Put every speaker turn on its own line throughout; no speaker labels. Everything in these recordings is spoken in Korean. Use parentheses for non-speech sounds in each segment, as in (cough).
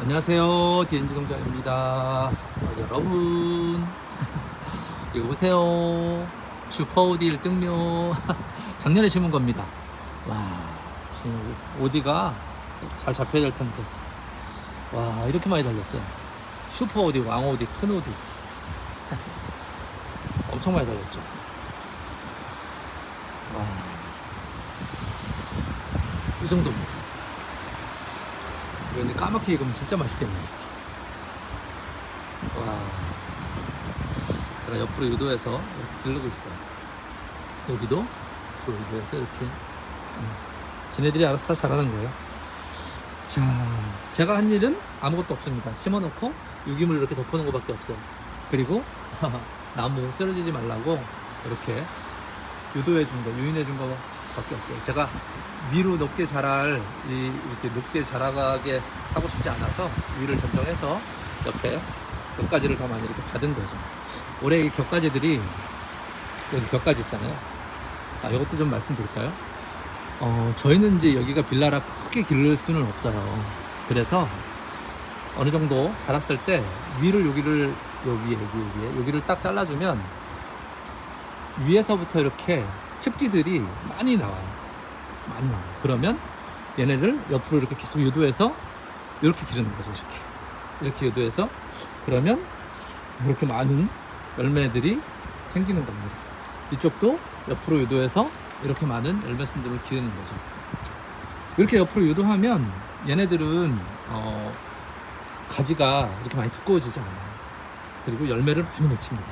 안녕하세요. DNG 농장입니다. 어, 여러분. (laughs) 이거 보세요. 슈퍼오디 1등묘. (laughs) 작년에 심은 겁니다. 와 지금 오디가 잘 잡혀야 될 텐데. 와 이렇게 많이 달렸어요. 슈퍼오디 왕오디 큰오디. (laughs) 엄청 많이 달렸죠. 와 이 정도입니다. 이거 근데 까맣게 익으면 진짜 맛있겠네. 와. 제가 옆으로 유도해서 이렇게 기르고 있어요. 여기도 옆으로 유도해서 이렇게. 음. 지네들이 알아서 다 잘하는 거예요. 자, 제가 한 일은 아무것도 없습니다. 심어놓고 유기물 이렇게 덮어놓은 것밖에 없어요. 그리고 (laughs) 나무 쓰러지지 말라고 이렇게 유도해 준 거, 유인해 준 거 밖에 없어요. 제가 위로 높게 자랄 이 이렇게 높게 자라가게 하고 싶지 않아서 위를 전정해서 옆에 격가지를 더 많이 이렇게 받은 거죠. 올해 이 격가지들이 여기 격가지 있잖아요. 아, 이것도 좀 말씀드릴까요? 어, 저희는 이제 여기가 빌라라 크게 기를 수는 없어요. 그래서 어느 정도 자랐을 때 위를 여기를 여기 여기 여기 여기를 딱 잘라주면 위에서부터 이렇게 측지들이 많이 나와요. 많이 나와요. 그러면 얘네를 옆으로 이렇게 계속 유도해서 이렇게 기르는 거죠. 이렇게 이렇게 유도해서 그러면 이렇게 많은 열매들이 생기는 겁니다. 이쪽도 옆으로 유도해서 이렇게 많은 열매순들을 기르는 거죠. 이렇게 옆으로 유도하면 얘네들은 어, 가지가 이렇게 많이 두꺼워지지 않아요. 그리고 열매를 많이 맺힙니다.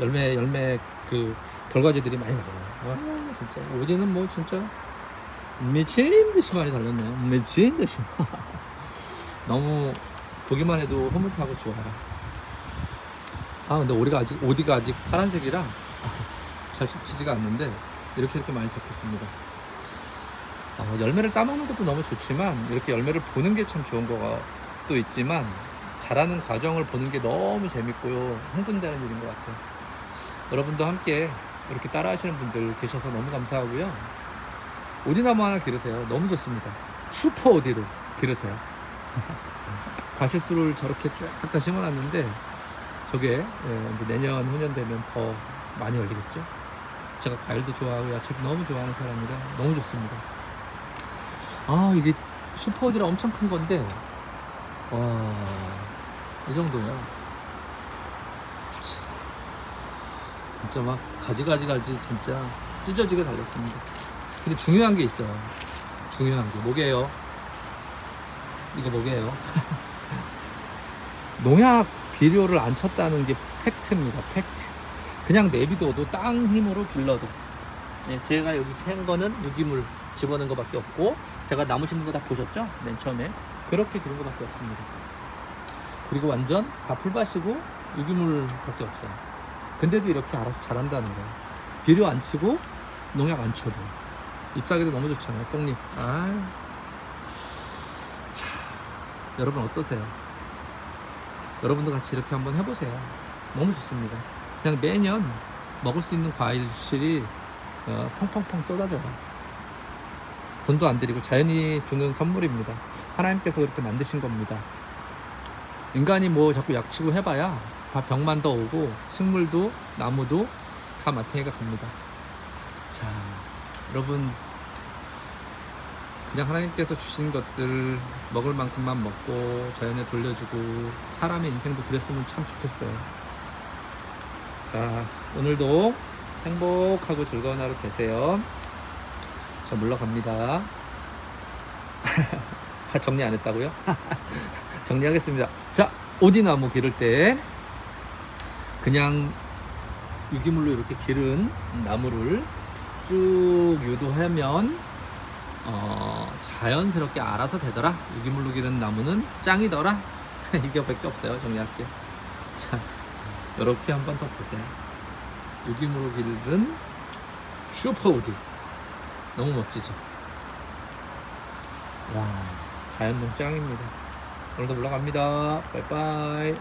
열매 열매 그 결과지들이 많이 나와요. 와 진짜 어디는 뭐 진짜 미친 듯이 많이 달렸네요. 미친 듯이. (laughs) 너무 보기만 해도 흐뭇하고 좋아요. 아 근데 우리가 아직 오디가 아직 파란색이라 (laughs) 잘 잡히지가 않는데 이렇게 이렇게 많이 잡혔습니다. 어, 열매를 따먹는 것도 너무 좋지만 이렇게 열매를 보는 게 참 좋은 거가 또 있지만 자라는 과정을 보는 게 너무 재밌고요 흥분되는 일인 것 같아요. 여러분도 함께 이렇게 따라 하시는 분들 계셔서 너무 감사하고요. 오디나무 하나 기르세요. 너무 좋습니다. 슈퍼 오디로 기르세요. (laughs) 가시수를 저렇게 쫙 다 심어놨는데 저게 예, 내년 후년 되면 더 많이 열리겠죠. 제가 과일도 좋아하고 야채도 너무 좋아하는 사람이라 너무 좋습니다. 아 이게 슈퍼 오디라 엄청 큰 건데 와 이 정도면 진짜 막 가지가지 가지 진짜 찢어지게 달렸습니다. 근데 중요한 게 있어요. 중요한 게 뭐게요? 이거 뭐게요? (laughs) 농약 비료를 안 쳤다는 게 팩트입니다. 팩트. 그냥 내비둬도 땅 힘으로 길러도. 예, 제가 여기 한 거는 유기물 집어넣은 거밖에 없고 제가 나무 심는 거 다 보셨죠? 맨 처음에 그렇게 기른 거밖에 없습니다. 그리고 완전 다 풀밭이고 유기물밖에 없어요. 근데도 이렇게 알아서 자란다는 거예요. 비료 안 치고 농약 안 쳐도 잎사귀도 너무 좋잖아요. 뽕잎. 아, 자, 여러분 어떠세요? 여러분도 같이 이렇게 한번 해보세요. 너무 좋습니다. 그냥 매년 먹을 수 있는 과일실이 어, 펑펑펑 쏟아져요. 돈도 안 들이고 자연이 주는 선물입니다. 하나님께서 그렇게 만드신 겁니다. 인간이 뭐 자꾸 약치고 해봐야 다 병만 더 오고 식물도 나무도 다 마탱이가 갑니다. 자, 여러분 그냥 하나님께서 주신 것들 먹을 만큼만 먹고 자연에 돌려주고 사람의 인생도 그랬으면 참 좋겠어요. 자, 오늘도 행복하고 즐거운 하루 되세요. 저 물러갑니다. (laughs) 정리 안 했다고요? (laughs) 정리하겠습니다. 자, 오디나무 기를 때 그냥 유기물로 이렇게 기른 나무를 쭉 유도하면 어, 자연스럽게 알아서 되더라. 유기물로 기른 나무는 짱이더라. (laughs) 이거밖에 없어요. 정리할게요. 자, 이렇게 한 번 더 보세요. 유기물로 기른 슈퍼 우디. 너무 멋지죠? 와, 자연농 짱입니다. 오늘도 물러갑니다. 빠이빠이.